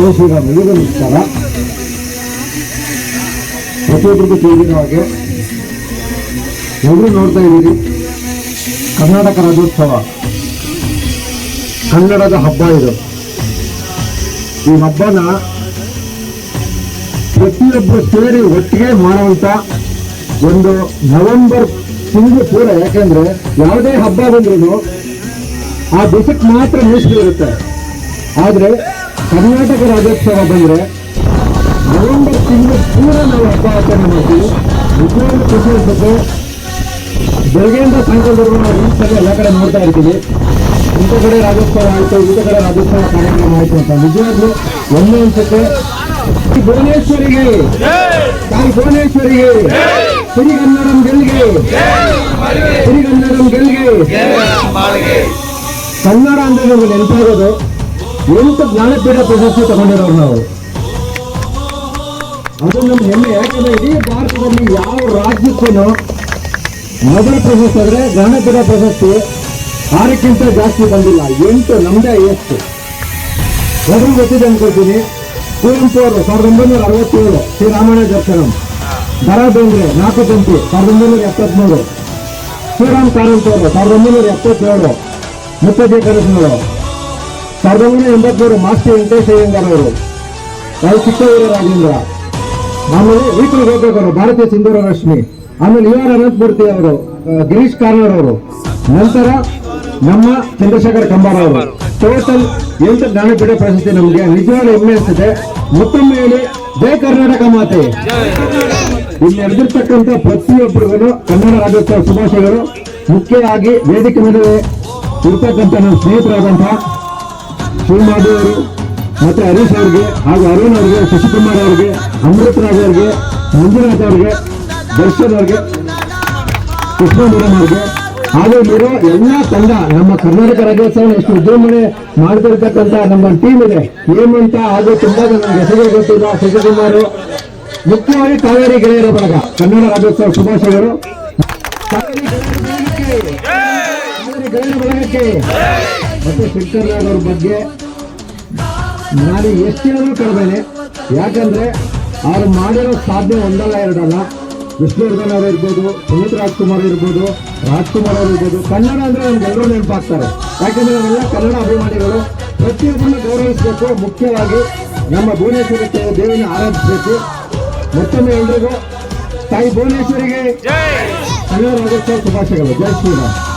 ಎಲ್ಲರಿಗೂ ನಮಸ್ಕಾರ ಪ್ರತಿಯೊಬ್ಬರಿಗೂ ತಿಳಿದಿರೋ ಹಾಗೆ ಎಲ್ಲರೂ ನೋಡ್ತಾ ಇದ್ದೀರಿ. ಕರ್ನಾಟಕ ರಾಜ್ಯೋತ್ಸವ. ಕನ್ನಡದ ಹಬ್ಬ ಇದು. ಈ ಹಬ್ಬನ ಪ್ರತಿಯೊಬ್ಬರು ಸೇರಿ ಒಟ್ಟಿಗೆ ಮಾಡುವಂತ ಒಂದು ನವೆಂಬರ್ ತಿಂಗಳು ಕೂಡ ಯಾಕೆಂದ್ರೆ ಯಾವುದೇ ಹಬ್ಬ ಬಂದ್ರು ಆ ದಿವಸಕ್ಕೆ ಮಾತ್ರ ಮೀಸಲಿರುತ್ತೆ ಆದ್ರೆ ಕರ್ನಾಟಕ ರಾಜ್ಯೋತ್ಸವ ಬಂದ್ರೆ ನವೆಂಬರ್ ತಿಂಗಳು ಪೂರ ನಾವು ಹಬ್ಬ ಆಚರಣೆ ಮಾಡ್ತೀವಿ. ವಿಜ್ಞಾನ ಕೃಷಿ ಬಗ್ಗೆ ಬೆಳಗ್ಗೆಯಿಂದ ಸಾಯಂಕಾಲದವರೆಗೂ ನಾವು ಈ ಸಲ ಎಲ್ಲ ಕಡೆ ನೋಡ್ತಾ ಇರ್ತೀವಿ. ಇಂಥ ಕಡೆ ರಾಜ್ಯೋತ್ಸವ ಆಯಿತು, ಇಂಥ ಕಡೆ ರಾಜ್ಯೋತ್ಸವ ಕಾರ್ಯಕ್ರಮ ಆಯಿತು ಅಂತ ನಿಜವಾಗ್ಲೂ ಒಂದೇ ಅನ್ಸುತ್ತೆ. ಭುವನೇಶ್ವರಿಗೆ ತಾಯಿ ಭುವನೇಶ್ವರಿಗೆ ಸಿರಿಗನ್ನಡಂ ಗೆಲ್ಗೆ ಸಿರಿಗನ್ನಡಂ ಗೆಲ್ಗೆ ಕನ್ನಡ ಅಂದ್ರೆ ನಮ್ಗೆ ನೆನಪಾಗೋದು. ಎಂಟು ಜ್ಞಾನಪೀಠ ಪ್ರಶಸ್ತಿ ತಗೊಂಡಿರೋರು ನಾವು. ಅದು ನಮ್ಮ ಹೆಮ್ಮೆ. ಯಾಕಂದ್ರೆ ಇಡೀ ಭಾರತದಲ್ಲಿ ಯಾವ ರಾಜ್ಯಕ್ಕೂ ಮೊದಲ ಪ್ರಶಸ್ತಿ ಅಂದ್ರೆ ಜ್ಞಾನಪೀಠ ಪ್ರಶಸ್ತಿ ಆರಕ್ಕಿಂತ ಜಾಸ್ತಿ ಬಂದಿಲ್ಲ. ಎಂಟು, ನಮ್ದೇ ಎಷ್ಟು ಮೊದಲು ಗೊತ್ತಿದೆ ಅನ್ಕೊಳ್ತೀನಿ. ಕುವೆಂಪು ಅವರು ಸಾವಿರದ ಒಂಬೈನೂರ ಅರವತ್ತೇಳು ಶ್ರೀರಾಮಾಯಣ ದರ್ಶನಂ. ದರಾ ಬೇಂದ್ರೆ, ನಾಲ್ಕು ಪಂಕ್ತಿ ಸಾವಿರದ ಒಂಬೈನೂರ ಎಪ್ಪತ್ಮೂರು. ಶ್ರೀರಾಮ್ ಕಾರಂತ್ ಅವರು ಸಾವಿರದ ಒಂಬೈನೂರ ಎಪ್ಪತ್ತೇಳು ಮುತ್ತಜ್ಜಿ ಕನಸಿನವರು ಸಾವಿರದ ಒಂಬೈನೂರ ಎಂಬತ್ಮೂರು ಮಾಸ್ತಿ ವೆಂಕಟೇಶ್ ಅಯ್ಯಂಗಾರ್ ಅವರು ಚಿಕ್ಕವೀರ ರಾಜೇಂದ್ರ. ಆಮೇಲೆ ವೀಕಲ್ ಗೋಕಾಕ್ ಅವರು ಭಾರತೀಯ ಸಿಂಧೂರ ರಶ್ಮಿ. ಆಮೇಲೆ ಯು ಆರ್ ಅನಂತಮೂರ್ತಿ ಅವರು ಗಿರೀಶ್ ಕಾರ್ನಾಡ್ ಅವರು. ನಂತರ ನಮ್ಮ ಚಂದ್ರಶೇಖರ್ ಕಂಬಾರ ಅವರು. ಟೋಟಲ್ ಎಂಟು ಜ್ಞಾನಪೀಠ ಪ್ರಶಸ್ತಿ ನಮಗೆ. ನಿಜವಾದ ಹೆಮ್ಮೆ ಅನಿಸುತ್ತೆ. ಮತ್ತೊಮ್ಮೆ ಹೇಳಿ, ಜೈ ಕರ್ನಾಟಕ ಮಾತೆ. ಇಲ್ಲಿ ನಡೆದಿರ್ತಕ್ಕಂಥ ಪ್ರತಿಯೊಬ್ಬರಿಗೂ ಕನ್ನಡ ರಾಜ್ಯೋತ್ಸವ ಶುಭಾಶಯಗಳು. ಮುಖ್ಯವಾಗಿ ವೇದಿಕೆ ಮೇಲೆ ಇರ್ತಕ್ಕಂಥ ನಮ್ಮ ಸ್ನೇಹಿತರಾದಂತಹ ಶಿವಮಾಧವ್ ಅವರು, ಮತ್ತೆ ಹರೀಶ್ ಅವ್ರಿಗೆ, ಹಾಗೂ ಅರುಣ್ ಅವ್ರಿಗೆ, ಶಶಿಕುಮಾರ್ ಅವ್ರಿಗೆ, ಅಮೃತರಾಜ್ ಅವ್ರಿಗೆ, ಮಂಜುನಾಥ್ ಅವ್ರಿಗೆ, ದರ್ಶನ್ ಅವ್ರಿಗೆ, ಕೃಷ್ಣ ಮೇಡಮ್ ಅವ್ರಿಗೆ, ಹಾಗೂ ಇರೋ ಎಲ್ಲ ತಂಡ, ನಮ್ಮ ಕರ್ನಾಟಕ ರಾಜ್ಯೋತ್ಸವ ಎಷ್ಟು ವಿಜೃಂಭಣೆ ಮಾಡ್ತಿರ್ತಕ್ಕಂಥ ನಮ್ಮ ಟೀಮ್ ಇದೆ. ಹೇಮಂತ ಹಾಗೂ ತುಂಬಾ ಜನ ಹೆಸರು ಗೊತ್ತಿಲ್ಲ, ಶಶಿಕುಮಾರ್ ಮುಖ್ಯವಾಗಿ ಕಾವೇರಿ ಗೆಳೆಯರ ಬಳಗ, ಕನ್ನಡ ರಾಜ್ಯೋತ್ಸವ ಶುಭಾಶಯಗಳು. ಮತ್ತೆ ಅವ್ರ ಬಗ್ಗೆ ನಾನು ಎಷ್ಟು ಹೇಳಿದ್ರು ಕಡಿಮೆನೆ ಯಾಕಂದ್ರೆ ಅವ್ರು ಮಾಡಿರೋ ಸಾಧನೆ ಒಂದಲ್ಲ ಎರಡಲ್ಲ. ವಿಷ್ಣುವರ್ಧನ್ ಅವರು ಇರ್ಬೋದು ಪುನೀತ್ ರಾಜ್ಕುಮಾರ್ ಇರ್ಬೋದು ರಾಜ್ಕುಮಾರ್ ಅವರು ಇರ್ಬೋದು. ಕನ್ನಡ ಅಂದ್ರೆ ನಮ್ಗೆಲ್ಲರೂ ನೆನಪಾಗ್ತಾರೆ. ಯಾಕಂದ್ರೆ ನಾವೆಲ್ಲ ಕನ್ನಡ ಅಭಿಮಾನಿಗಳು. ಪ್ರತಿಯೊಬ್ಬರನ್ನು ಗೌರವಿಸಬೇಕು. ಮುಖ್ಯವಾಗಿ ನಮ್ಮ ಭುವನೇಶ್ವರಿ ದೇವಿನ ಆರಾಧಿಸಬೇಕು. ಮತ್ತೊಮ್ಮೆ ಎಲ್ರಿಗೂ ತಾಯಿ ಭುವನೇಶ್ವರಿಗೆ ಕನ್ನಡ ರಾಜ್ಯೋತ್ಸವ ಶುಭಾಶಯಗಳು. ಜೈ ಶ್ರೀರಾಮ್.